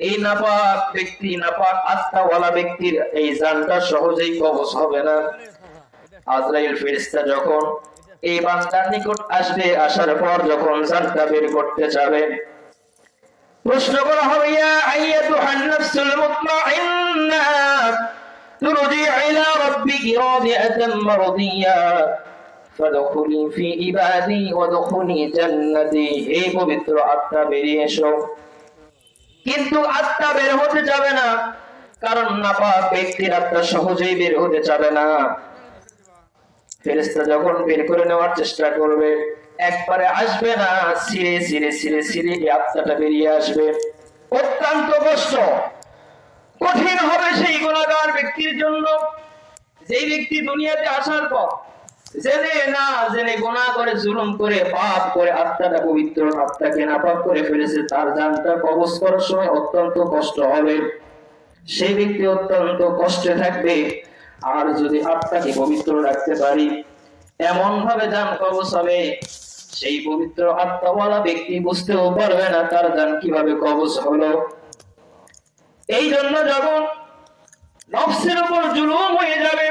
এই নাপাক ব্যক্তি, নাপাক আত্মাওয়ালা ব্যক্তির এই জানটা সহজেই কবজ হবে না। আজরাইল ফেরেশতা যখন এই বান্দার নিকট আসবে, আসার পর যখন জানটা বের করতে যাবে, প্রশ্ন করা হবে, ইয়া আইয়াতুহান নাফসুল মুতমাইন্না, তুরজি ইলা রাব্বিকি রাদিয়াতাম মারদিয়া, ফাদখুলি ফি ইবাদি ওয়াদখুলি জান্নাতি। হে পবিত্র আত্মা, বেরিয়ে এসো। কিন্তু আত্মা বের হতে যাবে না। কারণ নাপাক ব্যক্তির আত্মা সহজেই বের হতে যাবে না। ফেরেশতা যখন বের করে নেওয়ার চেষ্টা করবে, একবারে আসবে না সিরে সিরে সিরে সিরে আত্মাটা বেরিয়ে আসবে। অত্যন্ত কষ্ট। কঠিন হবে সেই গুণাগার ব্যক্তির জন্য। যেই ব্যক্তি দুনিয়াতে আসার পর জেনে না, জেনে করে, জুলুম করে, পাপ করে, আত্মাটা পবিত্র, আত্মাকে করে ফেলেছে, তার জানটা করার সময় অত্যন্ত কষ্ট হবে। ব্যক্তি অত্যন্ত কষ্টে থাকবে, আর যদি আত্মাকে পবিত্র রাখতে পারি এমন ভাবে জান কবজ হবে, সেই পবিত্র আত্মাওয়ালা ব্যক্তি বুঝতেও পারবে না তার জান কীভাবে কবজ হলো। এই জন্য যখন নফসের উপর জুলুম হয়ে যাবে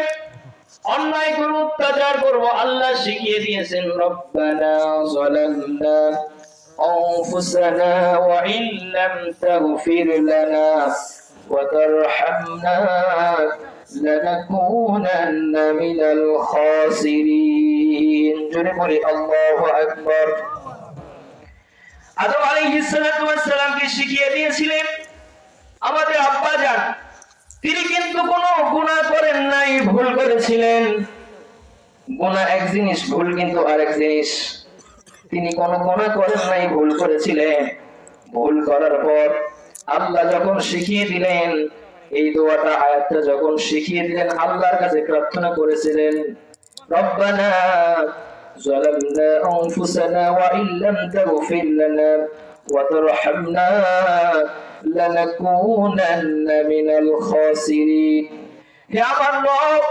অন্যায় করবো অত্যাচার করবো আল্লাহ শিখিয়ে দিয়েছেন রব্বানা যালামনা أنفسنا وإن لم تغفر لنا وترحمنا لنكونن من الخاسرين جنبني الله أكبر আদম আলাইহিস সালাতু ওয়াস সালামকে শিখিয়ে দিয়েছিলেন আমাদের আব্বা যান তিনি কিন্তু কোনো গুনাহ করেন নাই ভুল করেছিলেন গুনাহ এক জিনিস ভুল কিন্তু আরেক জিনিস তিনি কোনো গুনাহ করেন নাই ভুল করেছিলেন ভুল করার পর আল্লাহ যখন শিখিয়ে দিলেন এই দোয়াটা আয়াতটা যখন শিখিয়ে দিলেন আল্লাহর কাছে প্রার্থনা করেছিলেন রব্বানা ظلمنا أنفسنا وإن لم تغفر لنا وترحمنا لنكونن من الخاسرين হে আমার রব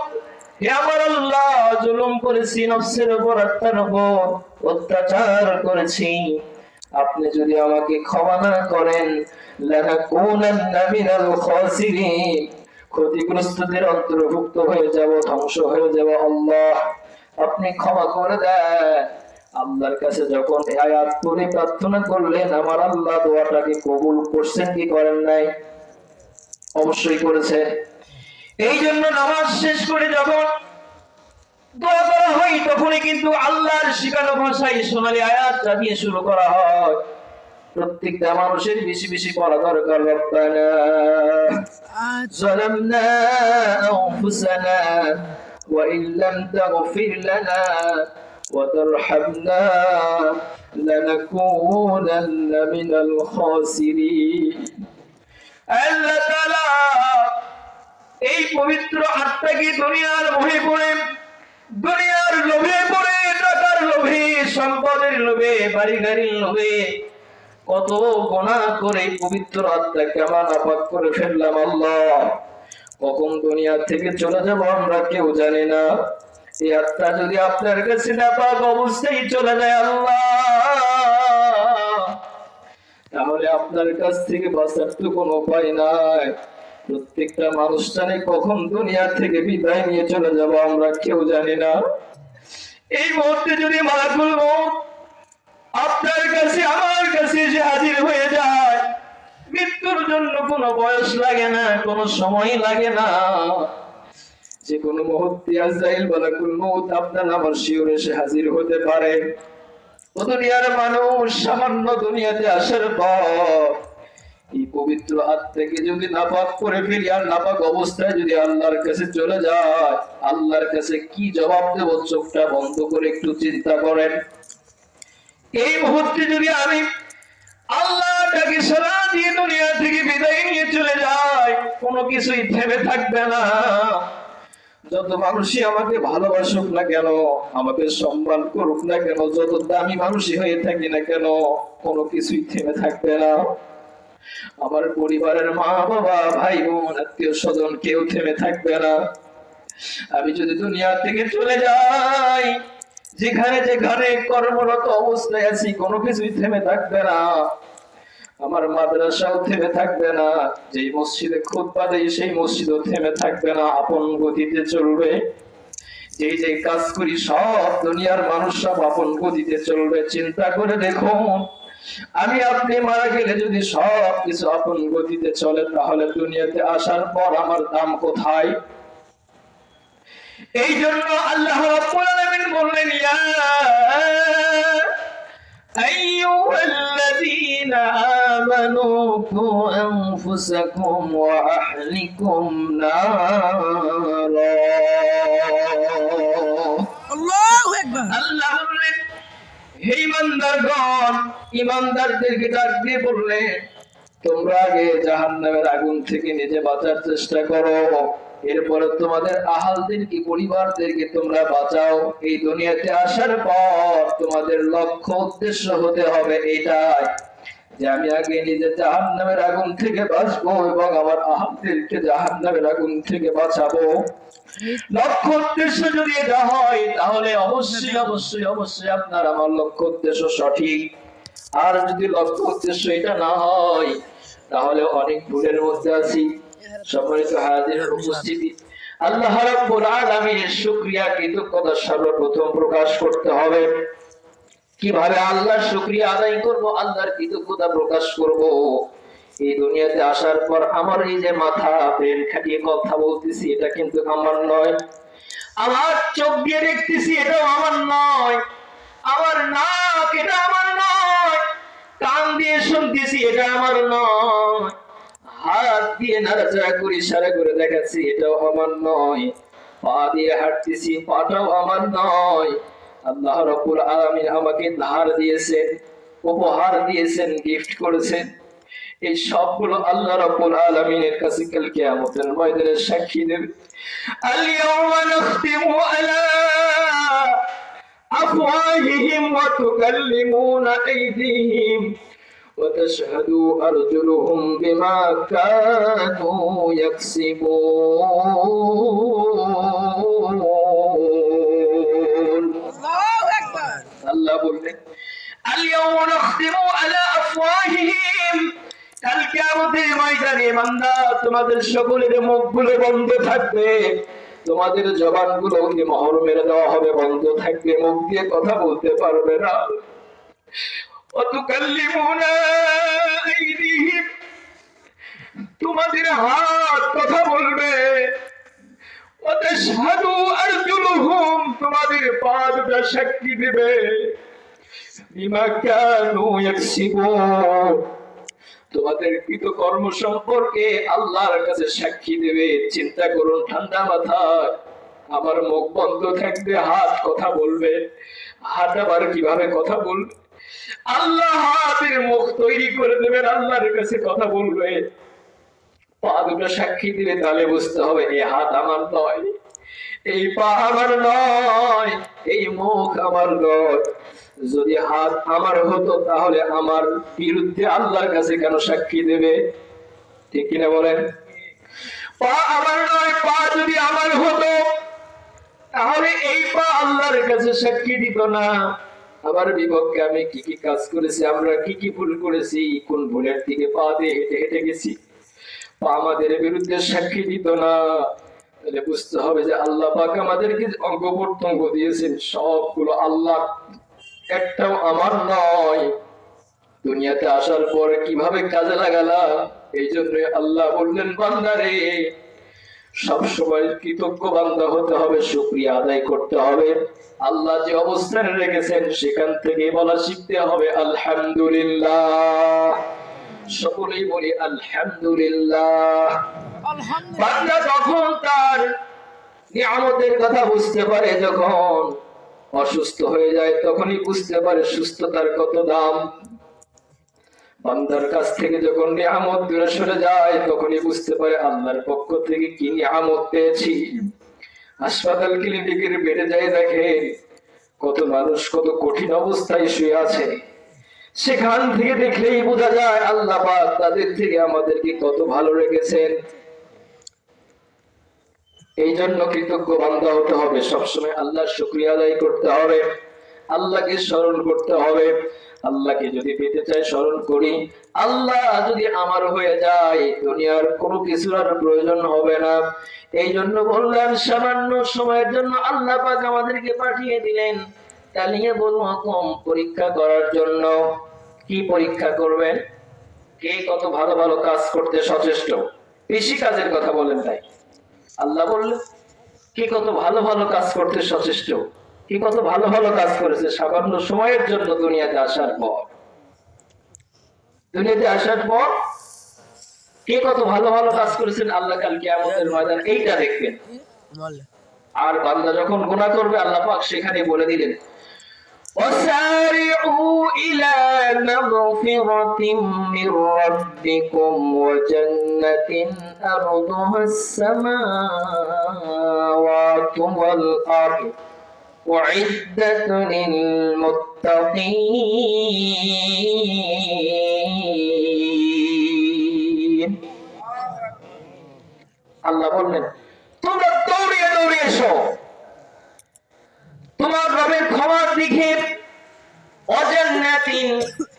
হে আমার আল্লাহ জুলুম করেছি নফসের উপর আত্মার উপর অত্যাচার করেছি আপনি যদি আমাকে ক্ষমা না করেন লানাকুনান্না মিনাল খাসিরিন ক্ষতিগ্রস্তদের অন্তর্ভুক্ত হয়ে যাব ধ্বংস হয়ে যাব আল্লাহ আপনি ক্ষমা করে দেন আল্লাহর কাছে যখন আয়াত পড়ে প্রার্থনা করলেন আমার আল্লাহ দোয়াটাকে কবুল করছেন কি করেন নাই? অবশ্যই করেছে। এই জন্য নামাজ শেষ করে যখন দোয়া করা হয় তখনই কিন্তু আল্লাহর শিখানো ভাষায় সোনালি আয়াত দিয়ে শুরু করা হয়। প্রত্যেকটা মানুষের বেশি বেশি পড়া দরকার রপ্তানা জালামনা আনফুসানা ওয়া ইল্লাম তাগফির লানা وترحمنا لنكونن من الخاسرين আল্লাহ তাআলা এই পবিত্র আত্মাকে দুনিয়ার মোহে পড়ে দুনিয়ার লোভে পড়ে টাকার লোভে সম্পদের লোভে বাড়ি গাড়ির লোভে কত গোনা করে পবিত্র আত্মাকে আমরা নাপাক করে ফেললাম আল্লাহ কখন দুনিয়া থেকে চলে যাব আমরা কেউ জানি না এই আত্মা যদি আপনার কাছে নাপাক অবস্থায় চলে যায় আল্লাহ। তাহলে আপনার কাছ থেকে বাঁচার তো কোনো উপায় নাই। প্রত্যেকটা মানুষ জানে কখন দুনিয়া থেকে বিদায় নিয়ে চলে যাব আমরা কেউ জানি না। এই মুহূর্তে যদি মালাকুল আপনার কাছে, আমার কাছে এসে হাজির হয়ে যায়। মৃত্যুর জন্য কোনো বয়স লাগে না, কোনো সময় লাগে না। যে কোনো মুহূর্তে আজরাইল মালাকুল মউত আপনার আমার শিওরে এসে হাজির হতে পারে। ও দুনিয়ার মানুষ সামান্য দুনিয়াতে আসার পর এই পবিত্র আত্মাকে যদি নাপাক করে ফেলি আর নাপাক অবস্থায় যদি আল্লাহর কাছে চলে যায়, আল্লাহর কাছে কি জবাব দেব? চোখটা বন্ধ করে একটু চিন্তা করেন। এই মুহূর্তে যদি আমি আল্লাহটাকে সারা দিয়ে দুনিয়া থেকে বিদায় নিয়ে চলে যায় কোনো কিছুই থেমে থাকবে না। যত মানুষই আমাকে ভালোবাসুক না কেন, আমাকে সম্মান করুক না কেন, যত দামি মানুষই হয়ে থাকি না কেন, কোনো কিছুই থেমে থাকবে না। আমার পরিবারের মা বাবা ভাই বোন আত্মীয় স্বজন কেউ থেমে থাকবে না। আমি যদি দুনিয়া থেকে চলে যাই, যেখানে যেখানে কর্মরত অবস্থায় আছি, কোনো কিছুই থেমে থাকবে না। আমার মাদ্রাসাও থেমে থাকবে না, যেই মসজিদে খুতবা দেই সেই মসজিদও থেমে থাকবে না, আপন গতিতে চলবে। যেই যে কাজ করি সব দুনিয়ার মানুষ সব আপন গতিতে চলবে, চিন্তা করে দেখুন। আমি আপনি মারা গেলে যদি সব কিছু আপন গতিতে চলে, তাহলে দুনিয়াতে আসার পর আমার দাম কোথায়? এই জন্য আল্লাহ বললেন, ইয়া আমানু কু আনফুসাকুম ওয়া আহলিকুম নারা আল্লাহু আকবার আল্লাহ বললেন হে ইমানদারগণ ইমানদারদেরকে ডাক দিয়ে বললেন তোমরা আগে জাহান্নামের আগুন থেকে নিজে বাঁচার চেষ্টা করো। এরপরে তোমাদের আহালদেরকে পরিবারদেরকে তোমরা বাঁচাও? এই দুনিয়াতে আসার পর তোমাদের লক্ষ্য উদ্দেশ্য হতে হবে এটাই যে আমি আগে নিজে জাহান্নামের আগুন থেকে বাঁচবো এবং আমার আহালদেরকে জাহান্নামের আগুন থেকে বাঁচাবো। লক্ষ্য উদ্দেশ্য যদি এটা হয়, তাহলে অবশ্যই অবশ্যই অবশ্যই আপনার আমার লক্ষ্য উদ্দেশ্য সঠিক। আর যদি লক্ষ্য উদ্দেশ্য এটা না হয়, তাহলে অনেক ভুলের মধ্যে আছি। সম্মানিত হাজিরের উপস্থিতি, আল্লাহ রাব্বুল আলামিনের শুকরিয়া, কৃতজ্ঞতা সর্বপ্রথম প্রকাশ করতে হবে। কীভাবে আল্লাহর শুকরিয়া আদায় করব, আল্লাহর কৃতজ্ঞতা প্রকাশ করব? এই দুনিয়াতে আসার পর আমার এই যে মাথা, ব্রেন খাটিয়ে কথা বলতেছি, এটা কিন্তু আমার নয়। আমার চোখ দিয়ে দেখতেছি, এটাও আমার নয়। আমার নাক, এটা আমার নয়। কান দিয়ে শুনতেছি, এটা আমার নয়। হাত দিয়ে নাড়াচাড়া করি সারা করে দেখাচ্ছি, এটাও আমার নয়। পা দিয়ে হাঁটতেছি, পাটাও আমার নয়। আল্লাহ রব্বুল আলামিন আমাকে ধার দিয়েছেন, উপহার দিয়েছেন গিফট করেছেন। এই সবগুলো আল্লাহ রাব্বুল আলামিনের কাছে কাল কিয়ামতের ময়দানে সাক্ষী দেবে। আলা আফওয়াহিহিম ওয়া তুকাল্লিমুনা আইদিহিম। وتشهد أرجلهم بما كانوا يكسبون আল্লাহু আকবার আল্লাহ বললেন اليوم نختم على أفواههم কালকে আমাদের ময়দানে মান্দা তোমাদের সকলের মুখগুলো বন্ধ থাকবে তোমাদের জবানগুলো মহর মেরে দেওয়া হবে বন্ধ থাকবে মুখ দিয়ে কথা বলতে পারবে না অতুকাল্লিমুনা আইদিহিম তোমাদের হাত কথা বলবে। ওয়াতাশহাদু আরজুলুহুম তোমাদের পা দুটো সাক্ষী দেবে। বিমা কানু তোমাদের কৃত কর্ম সম্পর্কে আল্লাহর কাছে সাক্ষী দেবে। চিন্তা করুন, ঠান্ডা মাথায়। আমার মুখ বন্ধ থাকবে, হাত কথা বলবে। হাত আবার কীভাবে কথা বলবে? আল্লাহ হাতের মুখ তৈরি করে দেবেন, আল্লাহর কাছে কথা বলবে। পা দুটো সাক্ষী দিলে তাহলে বুঝতে হবে এই হাত আমার নয়, এই পা আমার নয়, এই মুখ আমার নয়। যদি হাত আমার হতো, তাহলে আমার বিরুদ্ধে আল্লাহর কাছে কেন সাক্ষী দেবে? ঠিক কিনা বলেন? পা আমার নয়, পা যদি আমার হতো, তাহলে এই পা আল্লাহর কাছে সাক্ষী দিত না। আমার বিপক্ষে আমি কি কি কাজ করেছি, আমরা কি কি ভুল করেছি, কোন ভুলের দিকে পা দিয়ে হেঁটে হেঁটে গেছি, পা আমাদের বিরুদ্ধে সাক্ষী দিত না। তাহলে বুঝতে হবে যে আল্লাহ পাক আমাদেরকে অঙ্গ প্রত্যঙ্গ দিয়েছেন, সবগুলো আল্লাহ একটাও আমার নয়। দুনিয়াতে আসার পরে কীভাবে কাজে লাগালা এই জন্য আল্লাহ বললেন, বান্দারে, সবসময় কৃতজ্ঞ বান্দা হতে হবে, শুক্রিয়া আদায় করতে হবে। আল্লাহ যে অবস্থানে রেখেছেন সেখান থেকে বলা শিখতে হবে আলহামদুলিল্লাহ। সকলেই বলি আলহামদুলিল্লাহ। বান্দা যখন তার নিয়ামতের কথা বুঝতে পারে যখন অসুস্থ হয়ে যায় তখনই বুঝতে পারে সুস্থতার কত দাম। বান্দার কাছ থেকে যখন নিয়ামত দূরে সরে যায় তখনই বুঝতে পারে আল্লাহর পক্ষ থেকে কি নিয়ামত পেয়েছি। হাসপাতাল ক্লিনিকের বেড়ে যায় দেখে কত মানুষ, কত কঠিন অবস্থায় শুয়ে আছে। সেখান থেকে দেখলেই বোঝা যায় আল্লাহ তাদের থেকে আমাদেরকে কত ভালো রেখেছেন। এই জন্য কৃতজ্ঞ বান্দা হতে হবে। সবসময় আল্লাহর শুক্রিয়া আদায় করতে হবে। আল্লাহকে স্মরণ করতে হবে। আল্লাহকে যদি পেতে চাই স্মরণ করি, আল্লাহ যদি আমার হয়ে যায়, দুনিয়ার কোনো কিছুর আর প্রয়োজন হবে না। এই জন্য বললাম সামান্য সময়ের জন্য আল্লাহ পাক আমাদেরকে পাঠিয়ে দিলেন। কম পরীক্ষা করার জন্য কি পরীক্ষা করবেন? কে কত ভালো ভালো কাজ করতে সচেষ্ট? কৃষি কাজের কথা বলেন তাই। আল্লাহ বললেন, কি কত ভালো ভালো কাজ করতে সচেষ্ট? কি কত ভালো ভালো কাজ করেছে সামান্য সময়ের জন্য দুনিয়াতে আসার পর দুনিয়াতে আসার পর কে কত ভালো ভালো কাজ করেছেন আল্লাহ কালকে আমাদের ময়দান এইটা দেখবেন বলে আর বান্দা যখন গুনাহ করবে আল্লাহ পাক সেখানে বলে দিলেন وسارعوا إلى مغفرة من ربكم وجنة أرضها السماوات والأرض أعدت للمتقين আল্লাহ বললেন তোমরা দৌড়িয়ে দৌড়িয়ে এসো তোমার রবের ক্ষমার দিকে অজান্নাতিন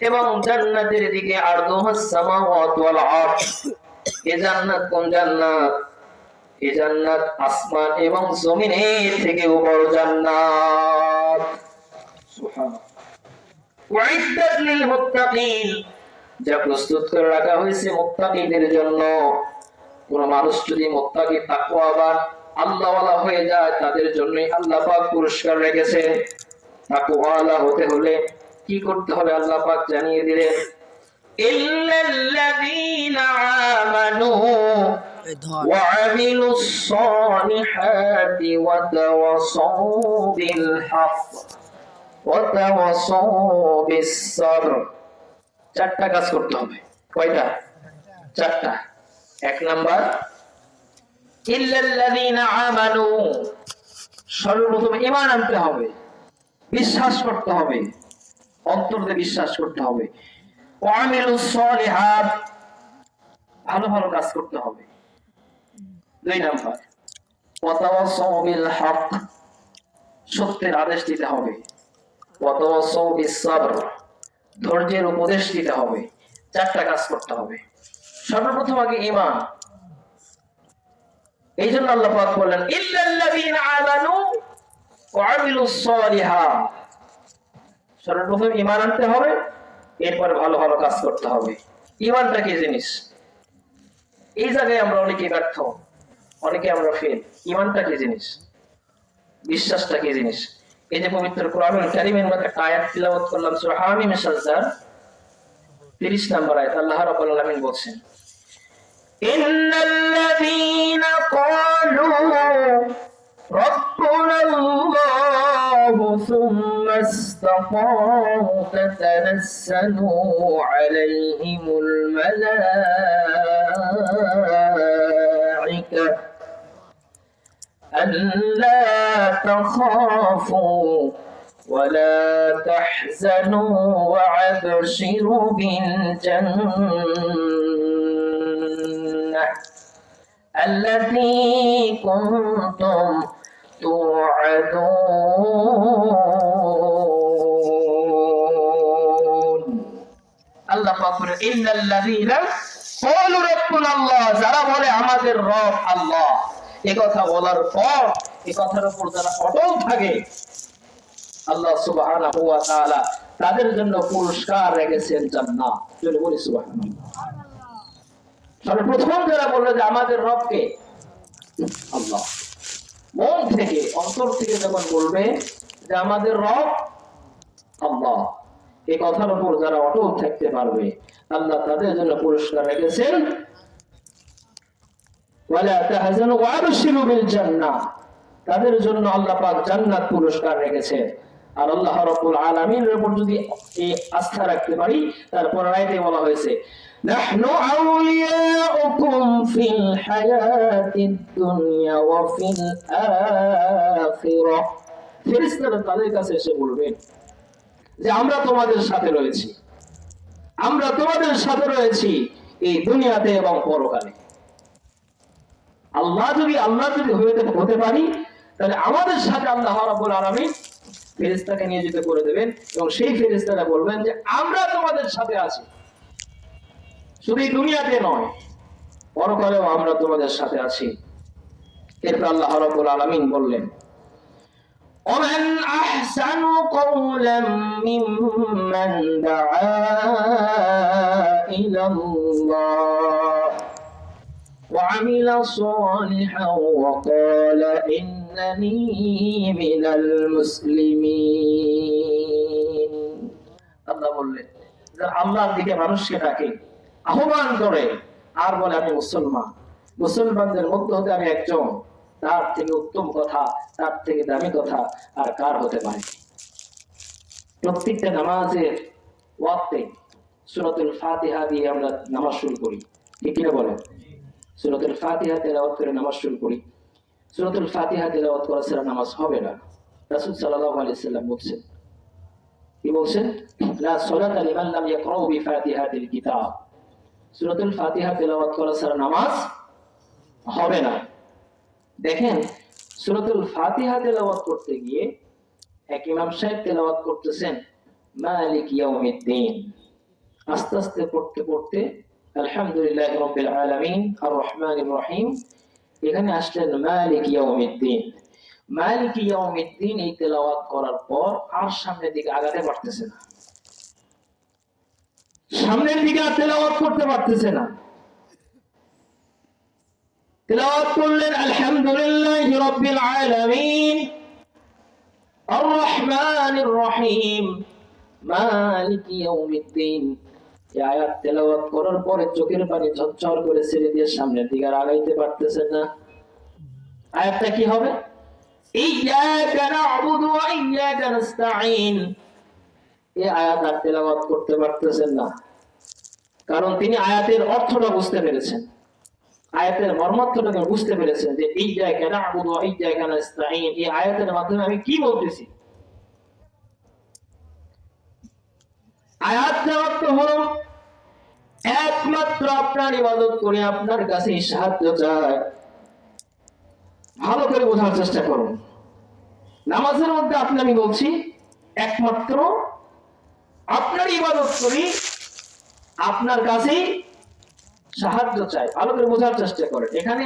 এবং জান্নাতের দিকে আর দোহাস সামাওয়াত ওয়াল আরদ এ জান্নাত কোন জান্নাত এ জান্নাত আসমান এবং জমিনের থেকে বড় জান্নাত। উইদ্দাত লিল মুত্তাকিন যা প্রস্তুত করে রাখা হয়েছে মুত্তাকিদের জন্য। কোন মানুষ যদি মোত্তাকি তাকওয়াবান, আল্লাহওয়ালা হয়ে যায়, তাদের জন্যই আল্লাহ পাক পুরস্কার রেখেছেন। তাকওয়ালা হতে হলে কি করতে হবে আল্লাহ পাক জানিয়ে দিলেন, ইল্লাল্লাযীনা আমানু وعملوا الصالحات وتواصوا بالحق وتواصوا بالصبر চারটা কাজ করতে হবে কয়টা চারটা এক নাম্বার ইল্লাল্লাযীনা আমানু সর্বপ্রথম ঈমান আনতে হবে বিশ্বাস করতে হবে অন্তর দিয়ে বিশ্বাস করতে হবে ওয়ামিলুস সলিহাত ভালো ভালো কাজ করতে হবে দুই নাম্বার। ওয়াতাওয়াসাউ বিল হক সত্যের আদেশ দিতে হবে। ওয়াতাওয়াসাউ বিস সাবর ধৈর্যের উপদেশ দিতে হবে। চারটা কাজ করতে হবে। সর্বপ্রথম আগে ঈমান। এই জন্য আল্লাহ বললেন, ইল্লাল্লাযীনা আমানু ওয়া আমিলুস সর্বপ্রথম ঈমান আনতে হবে, এরপর ভালো ভালো কাজ করতে হবে। ইমানটা কি জিনিস? এই জায়গায় আমরা অনেকে ব্যর্থ। অনেকে আমরা ফেল ইমানটা কি জিনিস বিশ্বাসটা কি জিনিস এই যে পবিত্র কোরআনুল কারীমের মধ্যে একটা আয়াত তিলাওয়াত করলাম সূরা হামিম সাজদার 30 নম্বর আয়াত আল্লাহ রাব্বুল আলামিন বলছেন ইন্নাল্লাযীনা ক্বালু ربنا الله ثم استقاموا تتنزل عليهم الملائكة ألا تخافوا ولا تحزنوا وأبشروا بالجنة التي كنتم توعدون আল্লাহ পাক বলেন ইন্নাল্লাযীনা ক্বালু রাব্বুনা আল্লাহ যারা বলে আমাদের রব আল্লাহ কথা বলার পর এই কথার উপর যারা অটল থাকে, আল্লাহ সুবহানাহু তাদের জন্য পুরস্কার রেখেছেন জান্নাত। চলে বলি সুবহানাল্লাহ। সর্বপ্রথম যারা বলল যে আমাদের রবকে, আল্লাহ, মন থেকে, অন্তর থেকে যখন বলবে যে আমাদের রব, আল্লাহ এই কথার উপর যারা অটল থাকতে পারবে, আল্লাহ তাদের জন্য পুরস্কার রেখেছেন ওয়ালা তাহজানু ওয়াবশিরু বিল জান্নাহ তাদের জন্য আল্লাহ পাক জান্নাত পুরস্কার রেখেছেন আর আল্লাহ রাব্বুল আলামিনের উপর যদি এই আস্থা রাখতে পারি তারপর আয়াতে বলা হয়েছে, নাহনু আউলিয়াউকুম ফিল হায়াতিদ দুনিয়া ওয়া ফিল আখিরাহ ফেরেশতারা তাদের কাছে এসে বলবেন যে, আমরা তোমাদের সাথে রয়েছি। আমরা তোমাদের সাথে রয়েছি এই দুনিয়াতে এবং পরকালে। আল্লাহ যদি আল্লাহ যদি হতে হতে পারি তাহলে আমাদের সাথে আল্লাহ রাব্বুল আলামিন ফেরেস্তাকে নিয়োজিত করে দেবেন এবং সেই ফেরেস্তারা বলবেন যে আমরা তোমাদের সাথে আছি শুধু এই দুনিয়াতে নয় পরকালেও আমরা তোমাদের সাথে আছি এরপর আল্লাহ রাব্বুল আলামিন বললেন ومن أحسن قولا ممن دعا إلى الله وعمل صالحا وقال إنني من المسلمين আল্লাহ বললেন যারা আল্লাহর দিকে মানুষকে ডাকে আহ্বান করে আর বলে আমি মুসলমান মুসলমানদের মধ্যে হতে আমি একজন তার থেকে উত্তম কথা তার থেকে দামি কথা আর কার হতে পারে প্রত্যেকটা নামাজের ওয়াক্তে সুরাতুল ফাতিহা দিয়ে আমরা নামাজ শুরু করি ঠিক কিনা বলেন সুরাতুল ফাতিহা তেলাওয়াত করে নামাজ শুরু করি। সুরাতুল ফাতিহা তেলাওয়াত করা ছাড়া নামাজ হবে না। রাসূল সাল্লাল্লাহু আলাইহি সাল্লাম বলছেন, কি বলছেন? কিতাব। ফাতিহা তেলাওয়াত করা নামাজ হবে না। দেখেন, সূরাতুল ফাতিহা তেলাওয়াত করতে গিয়ে এক ইমাম সাহেব তেলাওয়াত করতেছেন, মালিক ইয়াউমিদ্দিন। আস্তে আস্তে পড়তে পড়তে আলহামদুলিল্লাহ রাব্বিল আলামিন আর রহমানির রহিম এখানে আসলেন মালিক ইয়াউমিদ্দিন। মালিক ইয়াউমিদ্দিন এই তেলাওয়াত করার পর আর সামনের দিকে আগাতে পারতেছে না। সামনের দিকে আর তেলাওয়াত করতে পারতেছে না। তেলাওয়াত করলেন, আলহামদুলিল্লাহ রাব্বিল আলামিন আর রহমানির রহিম মালিক ইয়াউমিদ্দিন। এই আয়াত তেলাওয়াত করার পরে চোখের পানি ঝরঝর করে ছেড়ে দিয়ে সামনের দিকে আর আগাইতে পারতেছেন না। আয়াতটা কি হবে? ইয়াকা না'বুদু ওয়া ইয়াকা নাস্তাঈন এই আয়াত আর তেলাওয়াত করতে পারতেছেন না। কারণ তিনি আয়াতের অর্থটা বুঝতে পেরেছেন। আয়াতের মর্মার্থটাকে বুঝতে পেরেছেন যে এই জায়গা না আবুদ এই জায়গা না ইস্তাইন এই আয়াতের মাধ্যমে আমি কি বলতেছি? আয়াতের অর্থ হলো একমাত্র আপনার ইবাদত করে আপনার কাছে সাহায্য চায়। ভালো করে বোঝার চেষ্টা করুন। নামাজের মধ্যে আপনি, আমি বলছি, একমাত্র আপনার ইবাদত করি আপনার কাছেই সাহায্য চাই ভালো করে বোঝার চেষ্টা করেন। এখানে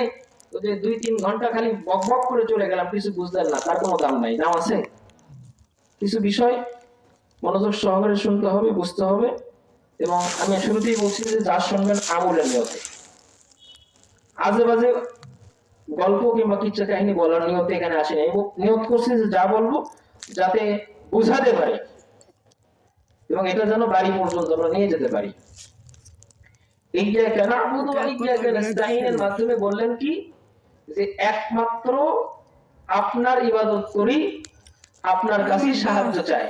দুই, তিন ঘণ্টা খালি বক বক করে চলে গেলাম, কিছু বুঝলেন না, তার কোনো দাম নাই। দাম আছে? কিছু বিষয় মনোযোগ সহকারে শুনতে হবে, বুঝতে হবে। এবং আমি শুরুতেই বলছি যে যা শুনবেন আমলের নিয়তে। আজে বাজে গল্প কিংবা কিচ্ছা কাহিনী বলার নিয়তে এখানে আসেনি নিয়ত করছি যে যা বলব যাতে বুঝাতে পারি এবং এটা যেন বাড়ি পর্যন্ত আমরা নিয়ে যেতে পারি। মাধ্যমে বললেন কি? যে একমাত্র আপনার ইবাদত করি, আপনার কাছেই সাহায্য চাই।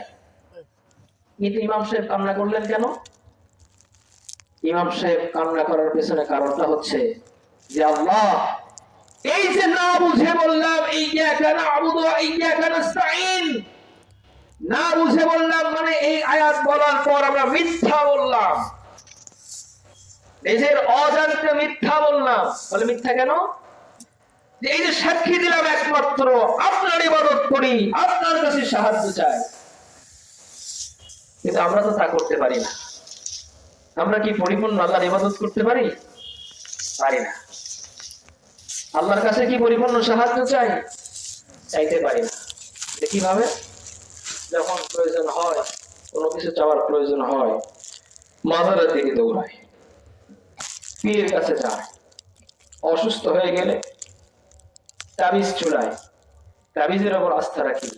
কিন্তু ইমাম সাহেব কান্না করলেন কেন? ইমাম সাহেব কান্না করার পেছনে কারণটা হচ্ছে যে আল্লাহ, এই যে না বুঝে বললাম এই জায়গা না আবুদু এই জায়গা নাস্তাইন না বুঝে বললাম মানে এই আয়াত বলার পর আমরা মিথ্যা বললাম। নিজের অজান্তে মিথ্যা বললাম। বলে মিথ্যা কেন? যে এই যে সাক্ষী দিলাম একমাত্র, আপনার ইবাদত করি, আপনার কাছে সাহায্য চাই। কিন্তু আমরা তো তা করতে পারি না। আমরা কি পরিপূর্ণ আল্লাহর ইবাদত করতে পারি? পারি না। আল্লাহর কাছে কি পরিপূর্ণ সাহায্য চাই? চাইতে পারি না। কীভাবে? যখন প্রয়োজন হয়, কোনো কিছু চাওয়ার প্রয়োজন হয়, মাজারের দিকে দৌড়ায় পীরের কাছে যায় অসুস্থ হয়ে গেলে তাবিজ চুলায় তাবিজের ওপর আস্থা রাখি।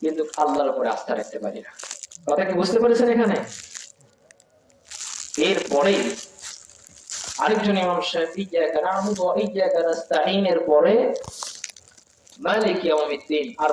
কিন্তু আল্লাহর উপরে আস্থা রাখতে পারি না। কথা কি বুঝতে পেরেছেন এখানে? এরপরেই আরেকজন ইমাম শাফি এই জায়গা নামুদ এই জায়গা নাস্তাইনের পরে মালিক ইয়াউমিদ্দিন। আর